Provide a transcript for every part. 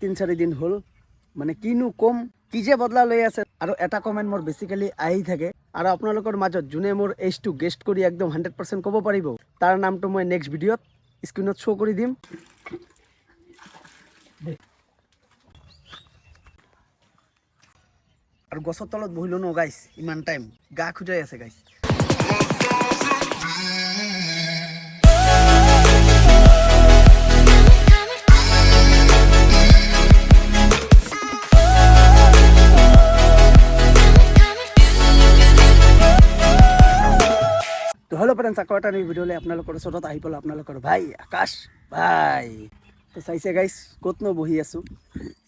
তিন, চাৰি দিন হ'ল। মানে কিনো ক'ম, কি যে বদলা লৈ আছে। আৰু এটা কমেণ্ট মোৰ বেচিকেলি আহি থাকে। আৰু আপোনালোকৰ মাজত যোনে মোৰ এইজটো গেষ্ট কৰি একদম হাণ্ড্ৰেড পাৰ্চেণ্ট ক'ব পাৰিব, তাৰ নামটো মই নেক্সট ভিডিঅ'ত স্ক্ৰীণত শ্ব' কৰি দিম। আৰু গছৰ তলত বহিলোঁ ন গাইছ ইমান টাইম গা খোজাই আছে গাইছ ফ্ৰেণ্ডছ আকৌ এটা ভিডিঅ'লৈ আপোনালোকৰ ওচৰত আহি পেলাই আপোনালোকৰ, ভাই, আকাশ, ভাই! তো চাইছে গাইছ ক'তনো বহি আছোঁ?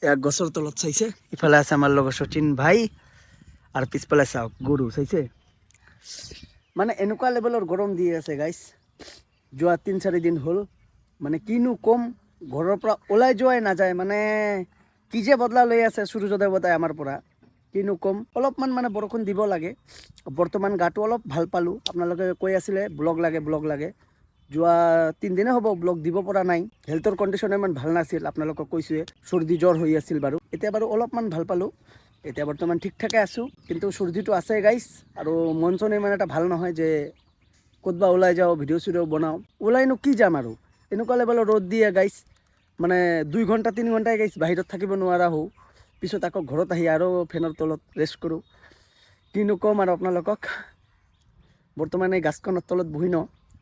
এয়া গছৰ তলত চাইছে। ইফালে আছে আমাৰ লগৰ শচীন ভাই আৰু পিছফালে চাওক গৰু, চাইছে? মানে এনেকুৱা লেভেলৰ গৰম দি আছে গাইছ যোৱা তিনি, চাৰি দিন হ'ল। মানে কিনো ক'ম, ঘৰৰ পৰা ওলাই যোৱাই নাযায়। মানে কি যে বদলা লৈ আছে, সূৰ্যদেৱতাই আমাৰ পৰা। কিনো ক'ম। অলপমান মানে বৰষুণ দিব লাগে। বৰ্তমান গাটো অলপ ভালো পালোঁ। আপোনালোকে কৈ আছিলে, ব্লগ লাগে ব্লগ লাগে। যোৱা তিনিদিনে হ'ব ব্লগ দিব পৰা নাই। হেল্থৰ কণ্ডিশ্যন ইমান ভালো নাছিল, আপোনালোকক কৈছোঁৱে চৰ্দি জ্বৰ হৈ আছিল বাৰু। এতিয়া বাৰু অলপমান ভালো পালোঁ। এতিয়া বৰ্তমান ঠিক ঠাকে আছোঁ। কিন্তু চৰ্দিটো আছে গাইছ আৰু মন চন ইমান এটা ভালো নহয় যে ক'তবা ওলাই যাওঁ, ভিডিঅ' চিডিঅ' বনাওঁ। ওলাইনো কি যাম আৰু? এনেকুৱা লেভেলৰ ৰ'দ দিয়ে গাইছ মানে দুই ঘণ্টা, তিনি ঘণ্টাই গাইছ বাহিৰত থাকিব নোৱাৰা হওঁ। পিছত আকৌ ঘৰত আহি আৰু ফেনৰ তলত ৰেষ্ট কৰোঁ কিনো ক'ম আৰু আপোনালোকক বৰ্তমান এই গাছখনৰ তলত বহি ন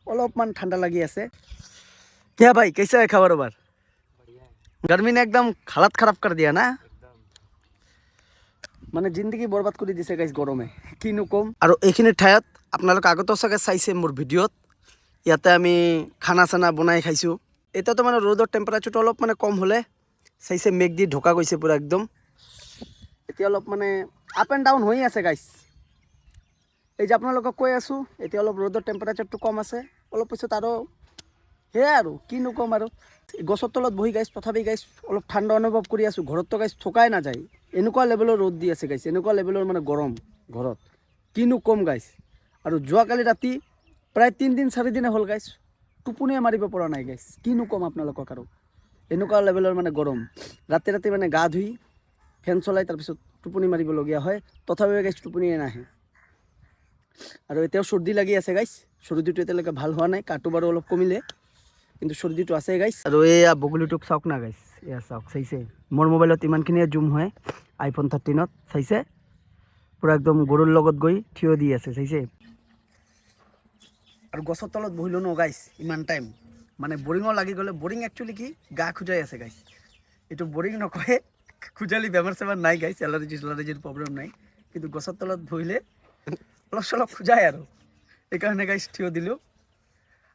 অলপমান ঠাণ্ডা লাগি আছে क्या भाई कैसा है खबर उबर गर्मी ने एकदम हालत खराब कर दिया ना মানে জিন্দগী বৰবাদ কৰি দিছে গাইজ গৰমে কিনো ক'ম আৰু এইখিনি ঠাইত আপোনালোকে আগতেও চাগে চাইছে মোৰ ভিডিঅ'ত ইয়াতে আমি খানা চানা বনাই খাইছোঁ এতিয়াতো মানে ৰ'দৰ টেম্পাৰেচাৰটো অলপ মানে কম হ'লে চাইছে মেঘ দি ঢকা গৈছে পূৰা একদম এতিয়া অলপ মানে আপ এণ্ড ডাউন হৈ আছে গাইজ এই যে আপোনালোকক কৈ আছোঁ, এতিয়া অলপ ৰ'দৰ টেম্পাৰেচাৰটো কম আছে। অলপ পিছত আৰু সেয়াই আৰু, কিনো ক'ম আৰু। গছৰ তলত বহি গাইছ তথাপি গাইছ অলপ ঠাণ্ডা অনুভৱ কৰি আছোঁ। ঘৰততো গাইছ থকাই নাযায়। এনেকুৱা লেভেলৰ ৰ'দ দি আছে গাইছ এনেকুৱা লেভেলৰ মানে গৰম ঘৰত। কিনো ক'ম গাইছ আৰু যোৱাকালি ৰাতি প্ৰায় তিনিদিন চাৰিদিনে হ'ল গাইছ টোপনিয়ে মাৰিব পৰা নাই গাইছ কিনো ক'ম আপোনালোকক আৰু। এনেকুৱা লেভেলৰ মানে গৰম। ৰাতি ৰাতি মানে গা ধুই ফেন চলাই, তাৰপিছত টোপনি মাৰিবলগীয়া হয়। তথাপিও গাইছ টোপনিয়ে নাহে। আৰু এতিয়াও চৰ্দি লাগি আছে গাইছ চৰ্দিটো এতিয়ালৈকে ভালো হোৱা নাই কাটো বাৰু অলপ কমিলে। কিন্তু চৰ্দিটো আছে গাইছ আৰু এয়া বগলীটোক চাওক না গাইছ এয়া চাওক চাইছে? মোৰ মোবাইলত ইমানখিনিয়ে জুম হয় আইফোন থাৰ্টিনত চাইছে? পূৰা একদম গৰুৰ লগত গৈ থিয় দি আছে চাইছে? আৰু গছৰ তলত বহিলোঁ ন গাইছ ইমান টাইম মানে বৰিঙো লাগি গ'লে বৰিং একচুৱেলি কি গা খোজাই আছে গাইছ এইটো বৰিং নকয়। খোজালি বেমাৰ চেমাৰ নাই গাইছ এলাৰ্জি চেলাৰ্জিৰ প্ৰব্লেম নাই, কিন্তু গছৰ তলত বহিলে অলপ চলপ খোজাই আৰু। সেইকাৰণে গাইছ থিয় দিলোঁ।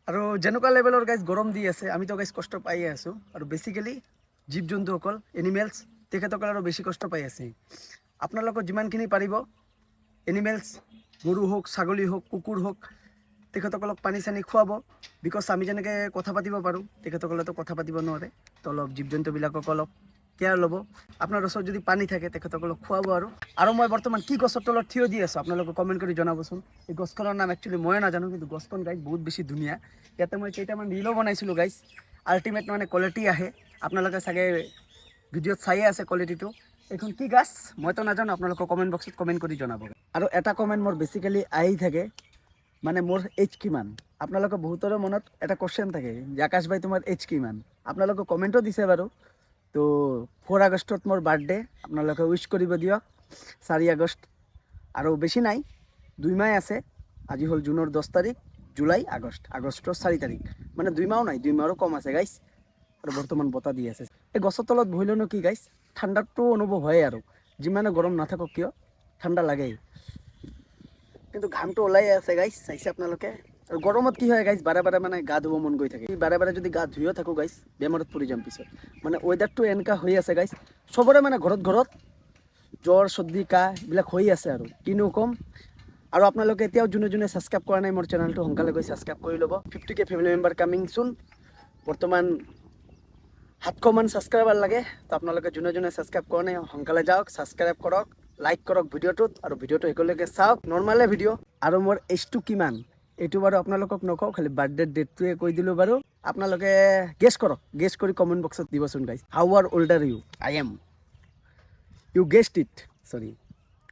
আৰু যেনেকুৱা লেভেলৰ গাইজ গৰম দি আছে, আমিতো গাইজ কষ্ট পায়ে আছোঁ। আৰু বেচিকেলি জীৱ জন্তুসকল এনিমেলছ তেখেতসকল আৰু বেছি কষ্ট পাই আছে। আপোনালোকৰ যিমানখিনি পাৰিব এনিমেলছ গৰু হওক, ছাগলী হওক, কুকুৰ হওক, তেখেতসকলক পানী চানী খুৱাব। বিকজ আমি যেনেকৈ কথা পাতিব পাৰোঁ, তেখেতসকলেতো কথা পাতিব নোৱাৰে। তো অলপ জীৱ জন্তুবিলাকক অলপ কেয়াৰ ল'ব। আপোনাৰ ওচৰত যদি পানী থাকে, তেখেতসকলক খুৱাব আৰু। আৰু মই বৰ্তমান কি গছৰ তলত থিয় দি আছোঁ, আপোনালোকে কমেণ্ট কৰি জনাবচোন। এই গছখনৰ নাম একচুৱেলি ময়ে নাজানো, কিন্তু গছখন গাইজ বহুত বেছি ধুনীয়া। ইয়াতে মই কেইটামান ৰিলো বনাইছিলোঁ গাইজ আল্টিমেট মানে কোৱালিটি আহে। আপোনালোকে চাগে ভিডিঅ'ত চায়ে আছে কোৱালিটিটো এইখন কি গাছ? মইতো নাজানো আপোনালোকে কমেণ্ট বক্সত কমেণ্ট কৰি জনাব। আৰু এটা কমেণ্ট মোৰ বেচিকেলি আহি থাকে। মানে মোৰ এইজ কিমান? আপোনালোকৰ বহুতৰে মনত এটা কুৱেশ্যন থাকে যে আকাশ ভাই, তোমাৰ এইজ কিমান? আপোনালোকে কমেণ্টো দিছে বাৰু। তো ফ'ৰ আগষ্টত মোৰ বাৰ্থডে আপোনালোকে উইচ কৰিব দিয়ক। চাৰি আগষ্ট, আৰু বেছি নাই, দুই মাহ আছে। আজি হ'ল জুনৰ দহ তাৰিখ, জুলাই আগষ্ট। আগষ্টৰ চাৰি তাৰিখ। মানে দুই মাহো নাই, দুই মাহৰো কম আছে গাইছ আৰু বৰ্তমান বতাহ দি আছে। এই গছৰ তলত বহিলেনো কি গাইছ ঠাণ্ডাটো অনুভৱ হয় আৰু। যিমানে গৰম নাথাকক কিয়, ঠাণ্ডা লাগেই। কিন্তু ঘামটো ওলাই আছে গাইছ চাইছে আপোনালোকে? আৰু গৰমত কি হয় গাইছ বাৰে বাৰে মানে গা ধুব মন গৈ থাকে। বাৰে বাৰে যদি গা ধুইও থাকোঁ গাইছ বেমাৰত পৰি যাম পিছত। মানে ৱেডাৰটো এনেকুৱা হৈ আছে গাইছ চবৰে মানে ঘৰত ঘৰত জ্বৰ, চৰ্দি, কাহ, এইবিলাক হৈ আছে আৰু। কিনো ক'ম। আৰু আপোনালোকে এতিয়াও যোনে যোনে ছাবস্ক্ৰাইব কৰা নাই মোৰ চেনেলটো সোনকালে গৈ ছাবস্ক্ৰাইব কৰি ল'ব। Fifty K family member coming চোন বৰ্তমান সাতশমান ছাবস্ক্ৰাইবাৰ লাগে। তো আপোনালোকে যোনে যোনে ছাবস্ক্ৰাইব কৰা নাই, সোনকালে যাওক ছাবস্ক্ৰাইব কৰক লাইক কৰক ভিডিঅ'টোত। আৰু ভিডিঅ'টো একেলগে চাওক। নৰ্মেলে ভিডিঅ' আৰু মোৰ এইজটো কিমান? এইটো বাৰু আপোনালোকক নকওঁ, খালি বাৰ্থডে ডেটটোৱে কৈ দিলোঁ বাৰু। আপোনালোকে গেছ কৰক গেছ কৰি কমেণ্ট বক্সত দিবচোন guys how are older you I am you guessed it sorry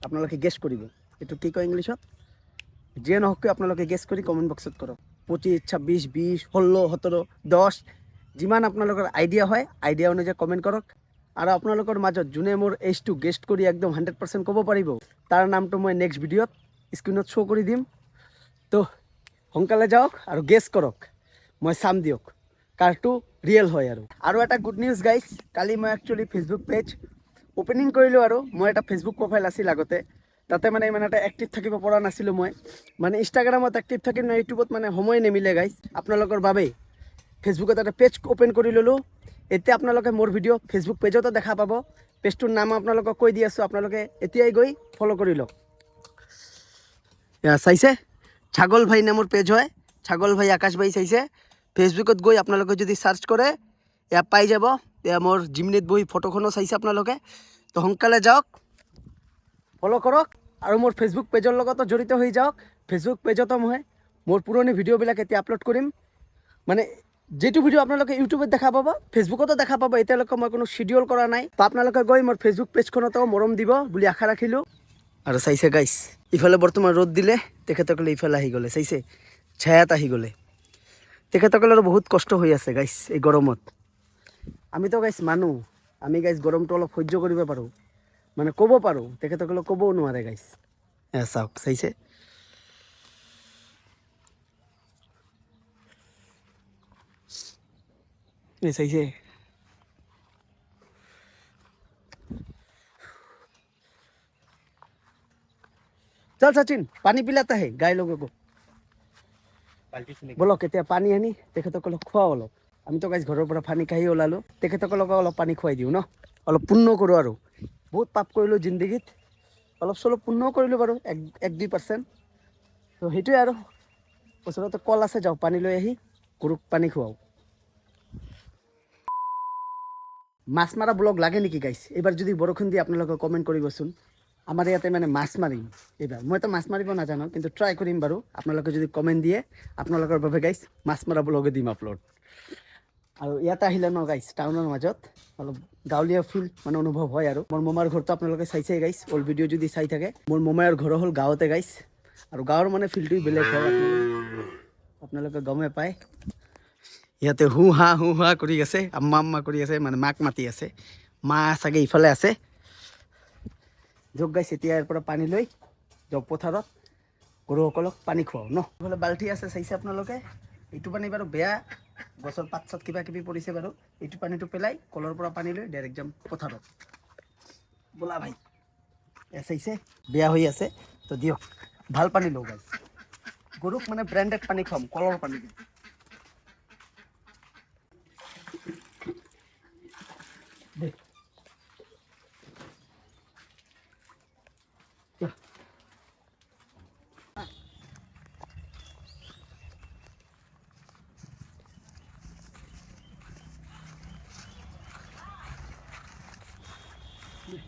আপোনালোকে গেছ কৰিব। এইটো কি কয় ইংলিছত? যিয়ে নহওক কিয় আপোনালোকে গেছ কৰি কমেণ্ট বক্সত কৰক। পঁচিছ, ছাব্বিছ, বিছ, ষোল্ল, সোতৰ, দহ, যিমান আপোনালোকৰ আইডিয়া হয় আইডিয়া অনুযায়ী কমেণ্ট কৰক। আৰু আপোনালোকৰ মাজত যোনে মোৰ এইজটো গেষ্ট কৰি একদম হাণ্ড্ৰেড পাৰ্চেণ্ট ক'ব পাৰিব, তাৰ নামটো মই নেক্সট ভিডিঅ'ত স্ক্ৰীণত শ্ব' কৰি দিম। তো সোনকালে যাওক আৰু গেছ কৰক। মই চাম দিয়ক। কাৰটো ৰিয়েল হয় আৰু। আৰু এটা গুড নিউজ গাইজ কালি মই একচুৱেলি ফেচবুক পেজ অ'পেনিং কৰিলোঁ আৰু মই এটা ফেচবুক প্ৰফাইল আছিল আগতে। তাতে মানে ইমান এটা এক্টিভ থাকিব পৰা নাছিলোঁ মই। মানে ইনষ্টাগ্ৰামত এক্টিভ থাকিম না ইউটিউবত মানে সময় নিমিলে গাইজ আপোনালোকৰ বাবেই। ফেচবুকত এটা পেজ অ'পেন কৰি ল'লোঁ। এতিয়া আপোনালোকে মোৰ ভিডিঅ' ফেচবুক পেজতো দেখা পাব। পেজটোৰ নাম আপোনালোকক কৈ দি আছোঁ। আপোনালোকে এতিয়াই গৈ ফ'ল' কৰি লওক। চাইছে? ছাগল ভাই নামৰ পেজ হয়। ছাগল ভাই আকাশ ভাই চাইছে। ফেচবুকত গৈ আপোনালোকে যদি চাৰ্চ কৰে, এয়া পাই যাব। এয়া মোৰ জিমনিত বহি ফটোখনো চাইছে আপোনালোকে। তো সোনকালে যাওক। ফ'ল' কৰক আৰু মোৰ ফেচবুক পেজৰ লগতো জড়িত হৈ যাওক। ফেচবুক পেজতো মই মোৰ পুৰণি ভিডিঅ'বিলাক এতিয়া আপলোড কৰিম। মানে যিটো ভিডিঅ' আপোনালোকে ইউটিউবত দেখা পাব ফেচবুকতো দেখা পাব, এতিয়ালৈকে মই কোনো চিডিউল কৰা নাই। তো আপোনালোকে গৈ মোৰ ফেচবুক পেজখনতো মৰম দিব বুলি আশা ৰাখিলোঁ। আৰু চাইছে গাইছ ইফালে বৰ্তমান ৰ'দ দিলে, তেখেতসকলে ইফালে আহি গ'লে, চাইছে? ছায়াত আহি গ'লে। তেখেতসকলৰ বহুত কষ্ট হৈ আছে গাইছ এই গৰমত। আমিতো গাইছ মানুহ। আমি গাইছ গৰমটো অলপ সহ্য কৰিব পাৰোঁ। মানে ক'ব পাৰোঁ তেখেতসকলক ক'বও নোৱাৰে গাইছ চাওক, চাইছে? চাইছে? চল সচিন পানী পিলাতা হে গাই লোগো কো বলক এতিয়া পানী আনি তেখেতসকলক খোৱাও অলপ। আমিতো গাইজ ঘৰৰ পৰা পানী কাঢ়ি ওলালোঁ। তেখেতসকলক অলপ পানী খুৱাই দিওঁ ন? অলপ পুণ্য কৰোঁ আৰু। বহুত পাপ কৰিলোঁ জিন্দগীত। অলপ চলপ পুণ্যও কৰিলোঁ বাৰু এক এক দুই পাৰ্চেণ্ট। তো সেইটোৱে আৰু। ওচৰতে কল আছে যাওঁ পানী লৈ আহি গৰুক পানী খুৱাওঁ। মাছ মৰা ব্লগ লাগে নেকি গাইছ এইবাৰ যদি বৰষুণ দিয়ে আপোনালোকে কমেণ্ট কৰিবচোন। আমাৰ ইয়াতে মানে মাছ মাৰিম। এইবাৰ মইতো মাছ মাৰিব নাজানো, কিন্তু ট্ৰাই কৰিম বাৰু। আপোনালোকে যদি কমেণ্ট দিয়ে, আপোনালোকৰ বাবে গাইছ মাছ মৰা ব্লগে দিম আপলোড আৰু ইয়াত আহিলে ন গাইছ টাউনৰ মাজত অলপ গাঁৱলীয়া ফিল মানে অনুভৱ হয় আৰু। মোৰ মমাৰ ঘৰটো আপোনালোকে চাইছে গাইছ অল ভিডিঅ' যদি চাই থাকে। মোৰ মমাৰ ঘৰ হ'ল গাঁৱতে গাইছ আৰু গাঁৱৰ মানে ফিলটোৱে বেলেগ হয়। আপোনালোকে গমে পায়। ইয়াতে হু হা হু হা কৰি আছে আম্মা আম্মা কৰি আছে মানে মাক মাতি আছে। মা চাগে ইফালে আছে। এতিয়া ইয়াৰ পৰা পানী লৈ যাওক পথাৰত। গৰুসকলক পানী খুৱাওঁ, ন? ইফালে বাল্টি আছে, চাইছে আপোনালোকে? এইটো পানী বাৰু বেয়া। গছৰ পাত চাত কিবা কিবি পৰিছে বাৰু। এইটো পানীটো পেলাই কলৰ পৰা পানী লৈ ডাইৰেক্ট যাম পথাৰত। বোলা ভাই এয়া চাইছে? বেয়া হৈ আছে। তো দিয়ক, ভালো পানী লওঁ গাইছ গৰুক মানে ব্ৰেণ্ডেড পানী খুৱাম, কলৰ পানী। 2000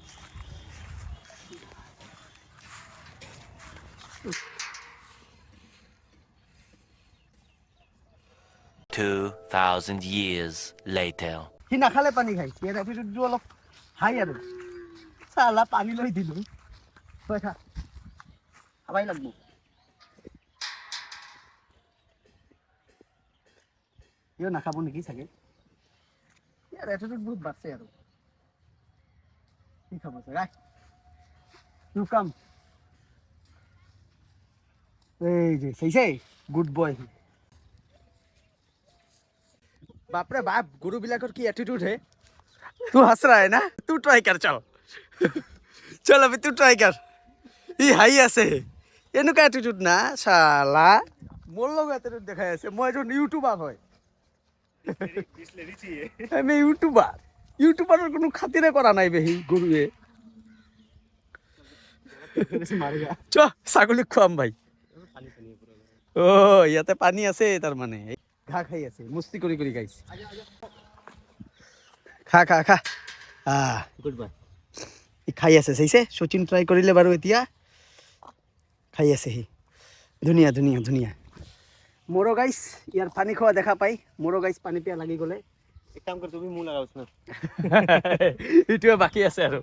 years later. কি না খালে পানি খাইছি এর পিছু অলপ। হাই আর সালা পানি লই দিল। পয়সা আবাই লাগবো। ইও না খাব নাকি চাগে? ইয়াৰ এটিটিউড বহুত বাঢ়ছে আৰু। কি খাব চাগে টু কাম এই যে চাইছে গুড বয় बाप रे बाप गुरु बिलाकर की एटीट्यूड है तू हंस रहा है ना तू ट्राई कर चल चल अभी तू ट्राई कर ই হাঁহি আছে এনেকুৱা এটিটিউড না চালা মোৰ লগত এটিটিউড দেখাই আছে মই এজন ইউটিউবাৰ হয় আমি ইউটিউবাৰ ইউটিউবাৰৰ কোনো খাতিৰে কৰা নাই বে সি গৰুৱে চ ছাগলীক খুৱাম ভাই। অ ইয়াতে পানী আছে তাৰমানে। ঘাঁহ খাই আছে, মস্তি কৰি কৰি খাইছে। খা খা খা। গুড বাই খাই আছে, চাইছে? শচীন ট্ৰাই কৰিলে বাৰু এতিয়া। খাই আছে সি। ধুনীয়া ধুনীয়া ধুনীয়া। মোৰো গাইছ, ইয়াৰ পানী খোৱা দেখা পাই। মোৰো গাইছ, পানী পিয়া লাগি গ'লে। কাম কৰি তুমি মোৰ লগাওছ না এইটোৱে বাকী আছে আৰু।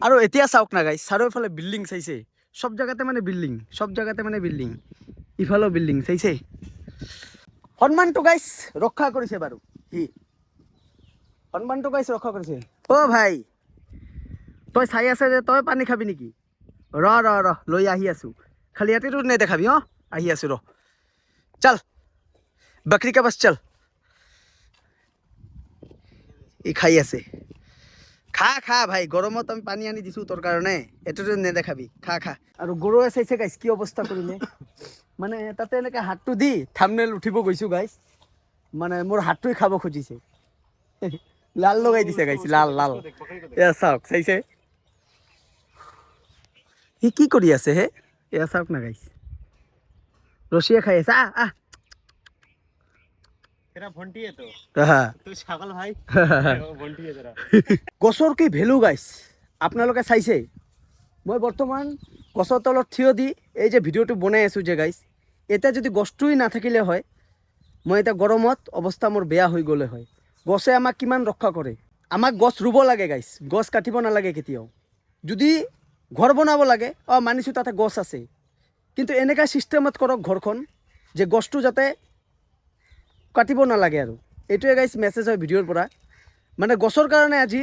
আৰু এতিয়া চাওক না গাইছ চাৰিওফালে বিল্ডিং চাইছে। চব জেগাতে মানে বিল্ডিং চব জেগাতে মানে বিল্ডিং ইফালেও বিল্ডিং চাইছে। সন্মানটো গাইছ ৰক্ষা কৰিছে বাৰু। সি সন্মানটো গাইছ ৰক্ষা কৰিছে। অ' ভাই তই চাই আছে যে তই পানী খাবি নেকি? ৰ ৰ ৰ লৈ আহি আছো। খালি ইয়াতে ইয়াতেতো নেদেখাবি অঁ? আহি আছো ৰ। চল। बकरी का बस चल ই খাই আছে খা খা ভাই গৰমত আমি পানী আনি দিছোঁ তোৰ কাৰণে এইটোতো নেদেখাবি খা খা আৰু গৰুৱে চাইছে গাইছ কি অৱস্থা কৰিলে মানে তাতে এনেকৈ হাতটো দি থামনেল উঠিব গৈছোঁ গাইছ মানে মোৰ হাতটোৱে খাব খুজিছে লাল লগাই দিছে গাইছ লাল লাল এয়া চাওক চাইছে সি কি কৰি আছে হে এয়া চাওক না গাইছ ৰছীয়ে খাই আছে আহ আহ গছৰ কি ভেলু গাইছ আপোনালোকে চাইছে মই বৰ্তমান গছৰ তলত থিয় দি এই যে ভিডিঅ'টো বনাই আছোঁ যে গাইছ এতিয়া যদি গছটোৱেই নাথাকিলে হয় মই এতিয়া গৰমত অৱস্থা মোৰ বেয়া হৈ গ'লে হয় গছে আমাক কিমান ৰক্ষা কৰে আমাক গছ ৰুব লাগে গাইছ গছ কাটিব নালাগে কেতিয়াও যদি ঘৰ বনাব লাগে অঁ মানিছোঁ তাতে গছ আছে কিন্তু এনেকুৱা ছিষ্টেমত কৰক ঘৰখন যে গছটো যাতে কাটিব নালাগে আৰু। এইটোৱে গাইজ মেছেজ হয় ভিডিঅ'ৰ পৰা। মানে গছৰ কাৰণে আজি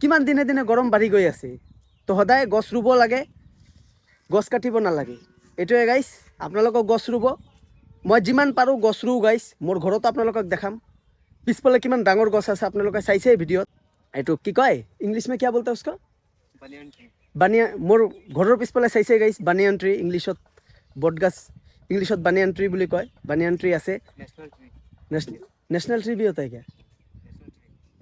কিমান দিনে দিনে গৰম বাঢ়ি গৈ আছে। তো সদায় গছ ৰুব লাগে গছ কাটিব নালাগে। এইটোৱে গাইছ আপোনালোকক গছ ৰুব। মই যিমান পাৰোঁ গছ ৰুওঁ গাইছ মোৰ ঘৰতো আপোনালোকক দেখাম। পিছফালে কিমান ডাঙৰ গছ আছে আপোনালোকে চাইছে ভিডিঅ'ত। এইটো কি কয়? ইংলিছমে কিয় বলতে উচক বানিয়া মোৰ ঘৰৰ পিছফালে চাইছে গাইছ বানিয়ান ট্ৰি ইংলিছত বটগাছ ইংলিছত বানিয়ান ট্ৰি বুলি কয়। বানিয়ান ট্ৰি আছে। নেশ্যনেল বি হতা কিয়া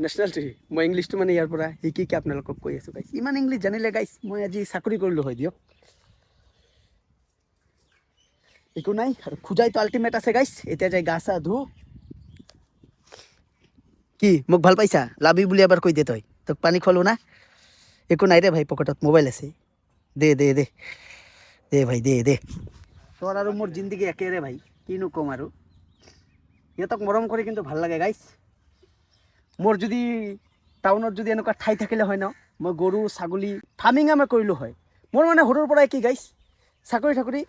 নেশ্যনেল ট্ৰী মই ইংলিছটো মানে ইয়াৰ পৰা শিকিকে আপোনালোকক কৈ আছোঁ গাইছ ইমান ইংলিছ জানিলে গাইছ মই আজি চাকৰি কৰিলোঁ, হয় দিয়ক। একো নাই, আৰু খোজাইতো আল্টিমেট আছে গাইছ এতিয়া যাই গা চা ধু। কি, মোক ভালো পাইছা? লাভি বুলি এবাৰ কৈ দে তই। তোক পানী খোৱালোঁ না? একো নাই দে ভাই, পকেটত মোবাইল আছে। দে দে দে। দে ভাই, দে দে। তোৰ আৰু মোৰ জিন্দগী একেৰে, ভাই। কিনো ক'ম আৰু। সিহঁতক মরম করে কিন্তু ভালো লাগে গাইছ মোৰ যদি টাউনত যদি এনেকুৱা ঠাই থাকিলে হয় ন মই গৰু ছাগলী ফাৰ্মিঙে মই কৰিলোঁ হয়। মোৰ মানে সৰুৰ পৰাই কি গাইছ চাকৰি ঠাকুরি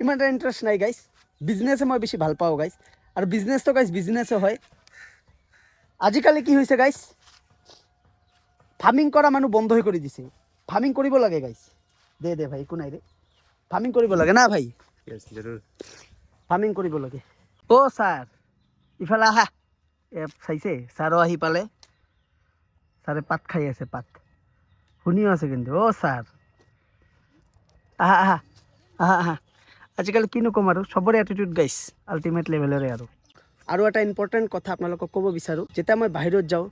ইমান এটা ইণ্টাৰেষ্ট নাই গাইছ বিজনেছে মই বেছি ভালো পাওঁ গাইছ আৰু বিজনেছটো গাইছ বিজনেছে হয়। আজিকালি কি হৈছে গাইছ ফাৰ্মিং কৰা মানুহ বন্ধই করে কৰি দিছে। ফাৰ্মিং কৰিব লাগে গাইছ দে দে ভাই একো নাই দে। ফাৰ্মিং কৰিব লাগে না ভাই? ফাৰ্মিং কৰিব লাগে। অ' ছাৰ ইফালে আহা, এ চাইছে, ছাৰো আহি পালে। ছাৰে পাত খাই আছে, পাত। শুনিও আছে কিন্তু, অ' ছাৰ। আহা আহা আহা আহা। আজিকালি কিনো ক'ম আৰু, চবৰে এটিটিউড গাইছ আল্টিমেট লেভেলৰে আৰু। আৰু এটা ইম্পৰ্টেণ্ট কথা আপোনালোকক ক'ব বিচাৰোঁ, যেতিয়া মই বাহিৰত যাওঁ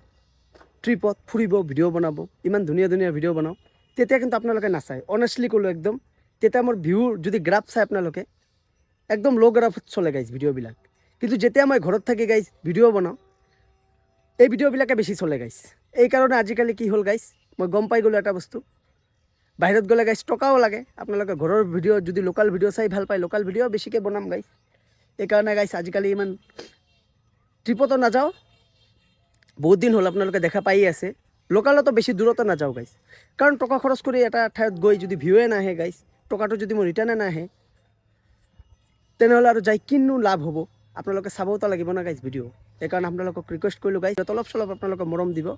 ট্ৰিপত ফুৰিব ভিডিঅ' বনাব, ইমান ধুনীয়া ধুনীয়া ভিডিঅ' বনাওঁ, তেতিয়া কিন্তু আপোনালোকে নাচায়। অনেষ্টলি ক'লোঁ একদম, তেতিয়া মোৰ ভিউৰ যদি গ্ৰাফ চাই আপোনালোকে, একদম ল' গ্ৰাফত চলে গাইজ ভিডিঅ'বিলাক কিন্তু যেতিয়া মই ঘৰত থাকি গাইজ ভিডিঅ' বনাওঁ। এই ভিডিঅ'বিলাকে বেছি চলে গাইজ এইকাৰণে আজিকালি কি হ'ল গাইজ মই গম পাই গ'লোঁ এটা বস্তু। বাহিৰত গ'লে গাইজ টকাও লাগে। আপোনালোকে ঘৰৰ ভিডিঅ' যদি লোকেল ভিডিঅ' চাই ভালো পায় লোকেল ভিডিঅ' বেছিকৈ বনাম গাইজ এইকাৰণে গাইজ আজিকালি ইমান ট্ৰিপতো নাযাওঁ। বহুত দিন হ'ল আপোনালোকে দেখা পায়েই আছে। লোকেলতো বেছি দূৰতো নাযাওঁ গাইজ কাৰণ টকা খৰচ কৰি এটা ঠাইত গৈ যদি ভিউৱে নাহে গাইজ টকাটো যদি মোৰ ৰিটাৰ্ণে নাহে, তেনেহ'লে আৰু যাই কিনো লাভ হ'ব? আপোনালোকে চাবওতো লাগিব না গাইজ ভিডিঅ' সেইকাৰণে আপোনালোকক ৰিকুৱেষ্ট কৰিলোঁ গাইজ অলপ চলপ আপোনালোকে মৰম দিব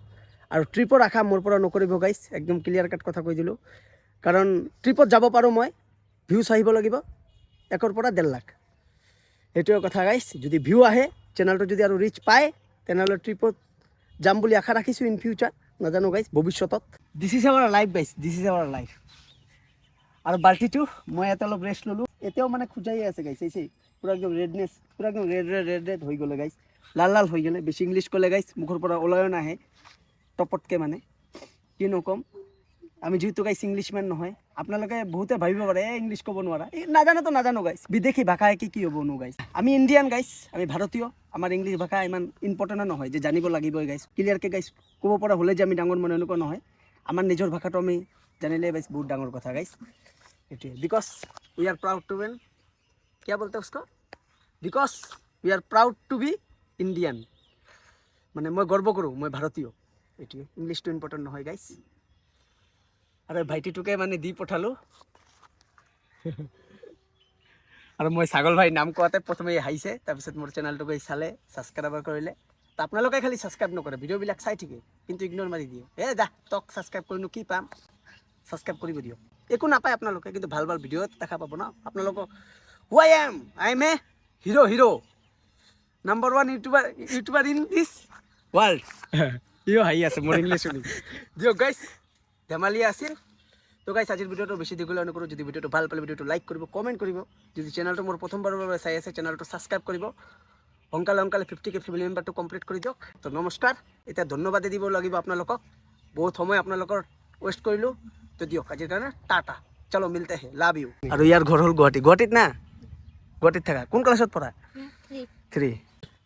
আৰু ট্ৰিপৰ আশা মোৰ পৰা নকৰিব গাইজ একদম ক্লিয়াৰ কাট কথা কৈ দিলোঁ। কাৰণ ট্ৰিপত যাব পাৰোঁ মই ভিউজ আহিব লাগিব, একৰ পৰা ডেৰ লাখ। সেইটোৱে কথা গাইজ যদি ভিউ আহে চেনেলটো যদি আৰু ৰিচ পায়, তেনেহ'লে ট্ৰিপত যাম বুলি আশা ৰাখিছোঁ ইন ফিউচাৰ নাজানো গাইজ ভৱিষ্যতত। This is our life guys this is our life আৰু বাল্টিটো, মই ইয়াতে অলপ ৰেষ্ট ল'লোঁ। এতিয়াও মানে খোজাই আছে গাইছ এই পুরো একদম রেডনেস পুরো একদম রেড রেড রেড রেড হয়ে গেলে গাইস লাল লাল হয়ে গেলে বেশি ইংলিশ করলে গাইস মুখের পরা ওলায়ও নাহে, টপটকে মানে। কি নকম আমি যেহেতু গাইস ইংলিশম্যান নহয়, আপোনালোকে বহুতে ভাবিব পাৰে, এ ইংলিছ ক'ব নোৱাৰা। এই নাজানো তো নাজানো গাইছ বিদেশি ভাষা কি কি হ'ব নো গাইছ আমি ইণ্ডিয়ান গাইছ আমি ভাৰতীয়। আমাৰ ইংলিছ ভাষা ইমান ইম্পৰ্টেণ্টো নহয়, যে জানিব লাগিবই গাইছ ক্লিয়াৰকৈ গাইছ ক'ব পৰা হ'লে যে আমি ডাঙৰ মানুহ এনেকুৱা নহয়। আমাৰ নিজৰ ভাষাটো আমি জানিলে গাইছ বহুত ডাঙৰ কথা গাইছ সেইটোৱে because we are proud to when क्या बोलते हैं उसको because we are proud to be Indian মানে মই গৰ্ব কৰোঁ মই ভাৰতীয় এইটোৱে ইংলিছটো ইম্পৰ্টেণ্ট নহয় গাইছ আৰু ভাইটিটোকে মানে দি পঠালোঁ আৰু মই ছাগল ভাই নাম কোৱাতে প্ৰথমে হাঁহিছে তাৰপিছত মোৰ চেনেলটো গৈ চালে ছাবস্ক্ৰাইবাৰ কৰিলে তো আপোনালোকে খালি ছাবস্ক্ৰাইব নকৰে ভিডিঅ'বিলাক চাই থাকে কিন্তু ইগন'ৰ মাৰি দিয়ে এ যা তক ছাবস্ক্ৰাইব কৰিনো কি পাম ছাবস্ক্ৰাইব কৰিব দিয়ক একো নাপায় আপোনালোকে কিন্তু ভাল ভাল ভিডিঅ'ত দেখা পাব ন আপোনালোকক who I am I am a hero hero number one youtuber youtuber in this world ইও হাঁহি আছে মোৰ ইংলিছ শুনি দিয়ক গাইছ ধেমালি আছিল তো গাইছ আজিৰ ভিডিঅ'টো বেছি দীঘলীয়া নকৰোঁ যদি ভিডিঅ'টো ভালো পালে ভিডিঅ'টো লাইক কৰিব কমেণ্ট কৰিব। যদি চেনেলটো মোৰ প্ৰথমবাৰৰ বাবে চাই আছে চেনেলটো ছাবস্ক্ৰাইব কৰিব। সোনকালে সোনকালে ফিফটি কে ফেমিলি মেম্বাৰটো কমপ্লিট কৰি দিয়ক। তো নমস্কাৰ। এতিয়া ধন্যবাদে দিব লাগিব আপোনালোকক। বহুত সময় আপোনালোকৰ ৱেষ্ট কৰিলোঁ। তো দিয়ক আজিৰ কাৰণে টাটা। চলো মিলতে হে লাভ ইউ আৰু ইয়াৰ ঘৰ হ'ল গুৱাহাটী। গুৱাহাটীত না? গুৱাহাটীত থাকা। কোন ক্লাছত পঢ়া? থ্ৰী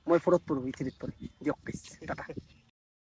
মই ফ'ৰত পঢ়োঁ ই থ্ৰীত পঢ়ি। দিয়ক প্লিজ টাটা।